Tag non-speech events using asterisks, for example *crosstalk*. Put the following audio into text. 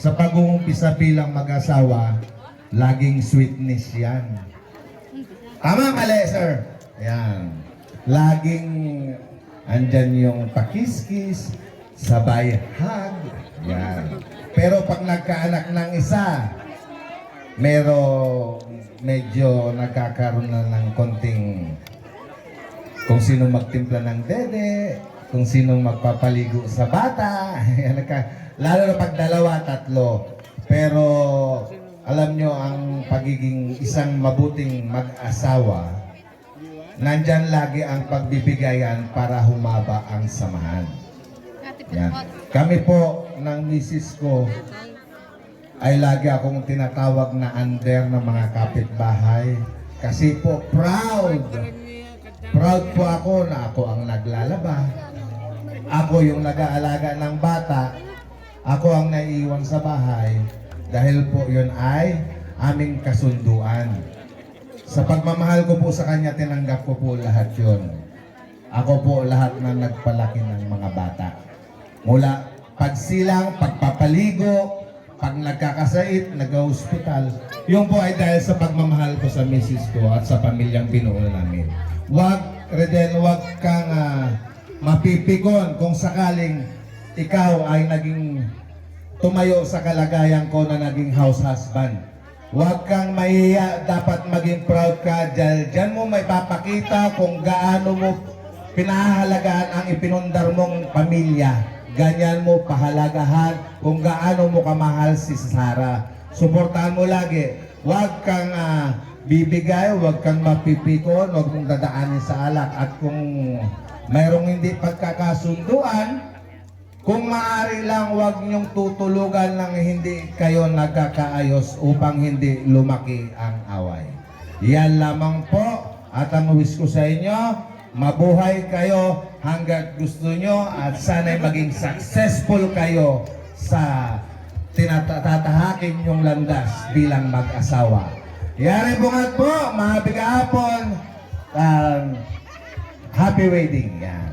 sa pag-uumpisa bilang mag-asawa, laging sweetness yan. Tama, mali, sir. Yan. Laging andyan yung pakiskis, sabay hug. Yan. Pero pag nagkaanak ng isa, mero medyo nagkakaroon na ng konting kung sino magtimpla ng dede, kung sino magpapaligo sa bata, *laughs* nagka- lalo na pag dalawa, tatlo. Pero alam nyo, ang pagiging isang mabuting mag-asawa, nandyan lagi ang pagbibigayan para humaba ang samahan. Yan. Kami po ng misis ko ay lagi akong tinatawag na under ng mga kapitbahay. Kasi po proud. Proud po ako na ako ang naglalaba. Ako yung nag-aalaga ng bata. Ako ang naiiwan sa bahay. Dahil po yun ay aming kasunduan. Sa pagmamahal ko po sa kanya, tinanggap ko po lahat yun. Ako po lahat na nagpalaki ng mga bata. Mula pagsilang, pagpapaligo, pag nagkakasait, nag-hospital. Yung po ay dahil sa pagmamahal ko sa misis ko at sa pamilyang binuo namin. Wag, Reden, wag kang ah, mapipikon kung sakaling ikaw ay naging tumayo sa kalagayan ko na naging house husband. Huwag kang mahiya, dapat maging proud ka dahil dyan mo may papakita kung gaano mo pinahalagaan ang ipinundar mong pamilya. Ganyan mo pahalagahan kung gaano mo kamahal si Sarah. Suportahan mo lagi. Huwag kang ah, bibigay, huwag kang mapipikon, huwag mong dadaanin sa alak. At kung mayroong hindi pagkakasunduan, kung maaari lang, huwag niyong tutulugan ng hindi kayo nagkakaayos upang hindi lumaki ang away. Yan lamang po at ang wish ko sa inyo, mabuhay kayo hanggat gusto nyo at sana'y maging successful kayo sa tinatatahakin yung landas bilang mag-asawa. Yari bungat po, mga bigahapon, um, 没位顶呀。